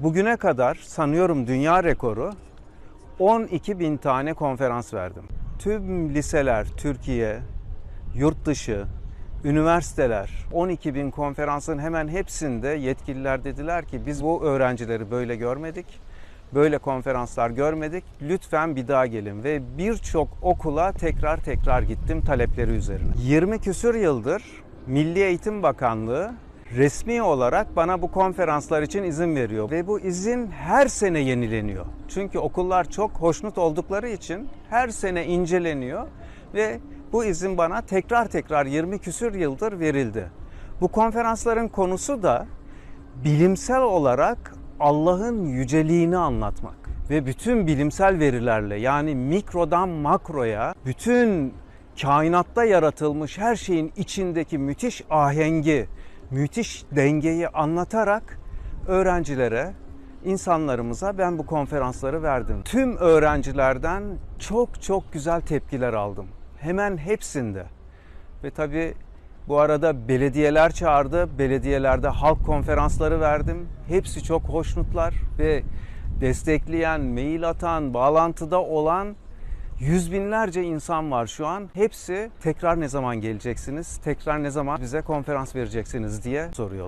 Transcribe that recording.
Bugüne kadar sanıyorum dünya rekoru 12 bin tane konferans verdim. Tüm liseler, Türkiye, yurt dışı, üniversiteler 12 bin konferansın hemen hepsinde yetkililer dediler ki biz bu öğrencileri böyle görmedik. Böyle konferanslar görmedik. Lütfen bir daha gelin ve birçok okula tekrar tekrar gittim talepleri üzerine. 20 küsür yıldır Milli Eğitim Bakanlığı resmi olarak bana bu konferanslar için izin veriyor ve bu izin her sene yenileniyor. Çünkü okullar çok hoşnut oldukları için her sene inceleniyor ve bu izin bana tekrar tekrar 20 küsür yıldır verildi. Bu konferansların konusu da bilimsel olarak Allah'ın yüceliğini anlatmak ve bütün bilimsel verilerle yani mikrodan makroya bütün kainatta yaratılmış her şeyin içindeki müthiş ahengi, müthiş dengeyi anlatarak öğrencilere, insanlarımıza ben bu konferansları verdim. Tüm öğrencilerden çok çok güzel tepkiler aldım. Hemen hepsinde. Ve tabii bu arada belediyeler çağırdı. Belediyelerde halk konferansları verdim. Hepsi çok hoşnutlar ve destekleyen, mail atan, bağlantıda olan yüz binlerce insan var şu an. Hepsi tekrar ne zaman geleceksiniz, tekrar ne zaman bize konferans vereceksiniz diye soruyorlar.